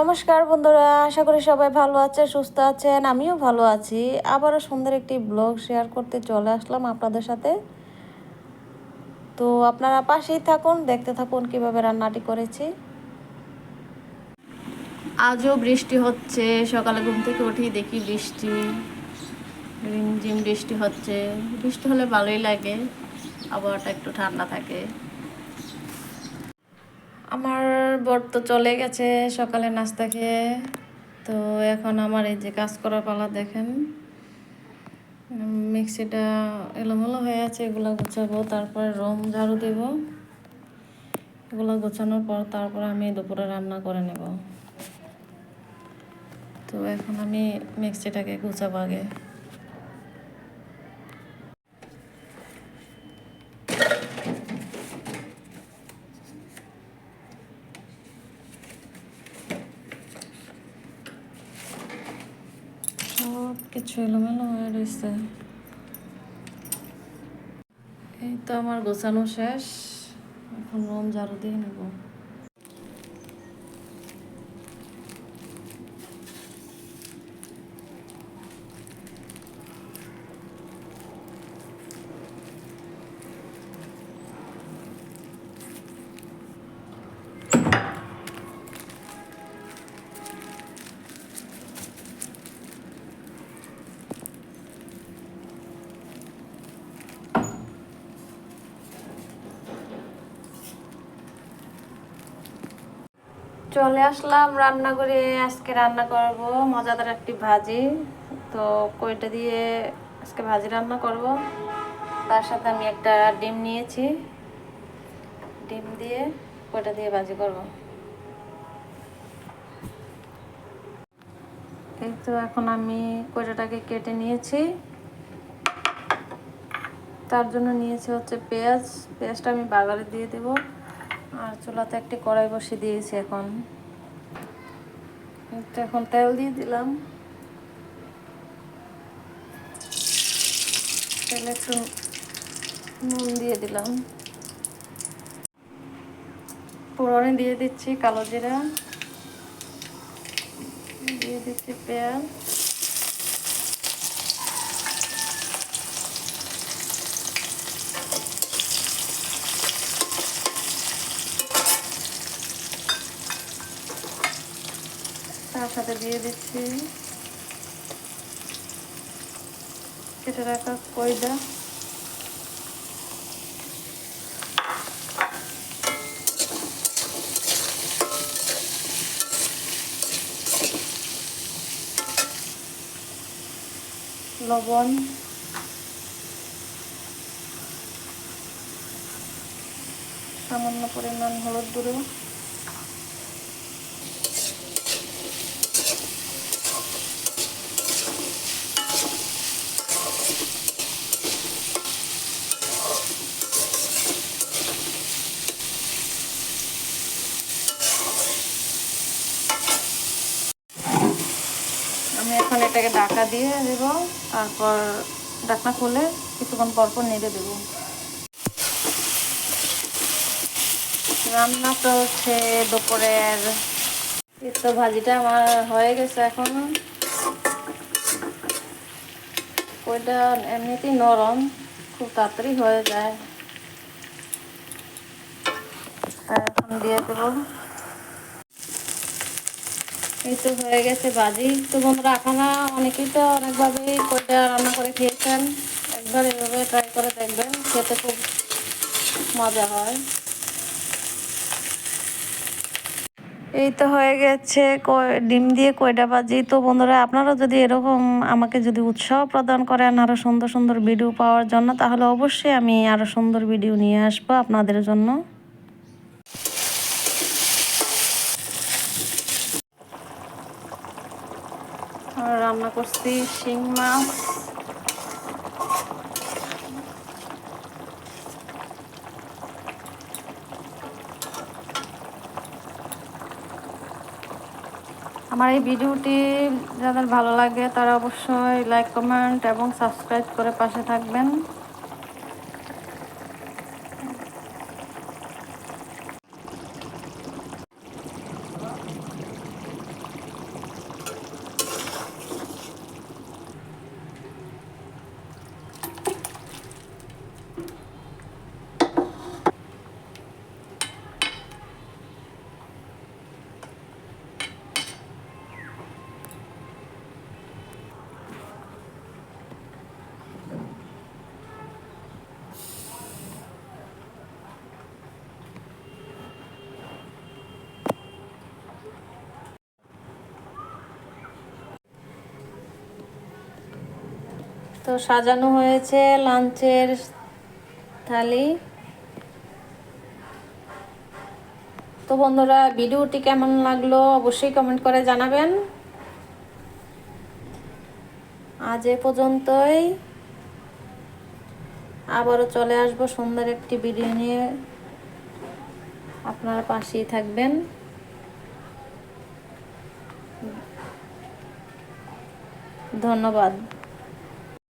নমস্কার বন্ধুরা, আশা করি সবাই ভালো আছে সুস্থ আছেন, আমিও ভালো আছি। আবারও সুন্দর একটি ব্লগ শেয়ার করতে চলে আসলাম আপনাদের সাথে। তো আপনারা পাশেই থাকুন, দেখতে থাকুন কীভাবে রান্নাটি করেছি। আজও বৃষ্টি হচ্ছে, সকালে ঘুম থেকে উঠি দেখি বৃষ্টি। রিমঝিম বৃষ্টি হচ্ছে, বৃষ্টি হলে ভালোই লাগে, আবহাওয়াটা একটু ঠান্ডা থাকে। আমার বর তো চলে গেছে, সকালে নাস্তা খেয়ে। তো এখন আমার এই যে কাজ করার পালা দেখেন। মিক্সিটা এলোমেলো হয়ে আছে, এগুলো গুছাবো, তারপরে রুম ঝাড়ু দেব। এগুলো গোছানোর পর তারপর আমি দুপুরে রান্না করে নেব। তো এখন আমি মিক্সিটাকে গুছাবো আগে। কিছু এলোমেলো হয়ে রয়েছে। এই তো আমার গোছানো শেষ। এখন রুম ঝাড়ু দিয়ে নেব। চলে আসলাম রান্না করে আজকে রান্না করব মজাদার একটি ভাজি। তো কইটা দিয়ে আজকে ভাজি রান্না করব। তার সাথে আমি একটা ডিম নিয়েছি। ডিম দিয়ে কইটা দিয়ে ভাজি করব। এই তো এখন আমি কইটাটাকে কেটে নিয়েছি। তার জন্য নিয়েছি হচ্ছে পেঁয়াজ। পেঁয়াজটা আমি বাগারে দিয়ে দেবো। আর চুলাতে একটি কড়াই বসিয়ে দিয়েছি এখন। এখন তেল দিয়ে দিলাম। তেলে একটু নুন দিয়ে দিলাম। পুরনে দিয়ে দিচ্ছি কালো জিরা। দিয়ে দিচ্ছি পেঁয়াজ। সাথে দিয়ে দিচ্ছি। কেটে রাখা কয়দা লবণ। সামান্য পরিমাণ হলুদ গুঁড়ো আমি এখন এটাকে ঢাকা দিয়ে দেব, তারপর ঢাকনা খুলে কিছুক্ষণ পর পর নেড়ে দেব। রান্না তো হচ্ছে দুপুরের তো ভাজিটা আমার হয়ে গেছে এখন। ওইটা এমনিতেই নরম, খুব তাড়াতাড়ি হয়ে যায়। এখন দিয়ে দেবো এই তো হয়ে গেছে বাজি। তো বন্ধুরা, আপনারা অনেকেই তো অনেকভাবেই কইটা রান্না করে খেয়েছেন। একবার এভাবে ট্রাই করে দেখবেন, খেতে খুব মজা হয়। এই তো হয়ে গেছে ডিম দিয়ে কয়টা বাজি। তো বন্ধুরা, আপনারা যদি এরকম আমাকে যদি উৎসাহ প্রদান করেন আরও সুন্দর সুন্দর ভিডিও পাওয়ার জন্য, তাহলে অবশ্যই আমি আরও সুন্দর ভিডিও নিয়ে আসব আপনাদের জন্য আর রান্না করছি, শিং মাছ। আমার এই ভিডিওটি যাদের ভালো লাগে তারা অবশ্যই লাইক কমেন্ট এবং সাবস্ক্রাইব করে পাশে থাকবেন। তো সাজানো হয়েছে লাঞ্চের থালি। তো বন্ধুরা, ভিডিওটি কেমন লাগল অবশ্যই কমেন্ট করে জানাবেন। আজ এ পর্যন্তই। আবারও চলে আসব সুন্দর একটি ভিডিও নিয়ে। আপনারা পাশেই থাকবেন। ধন্যবাদ।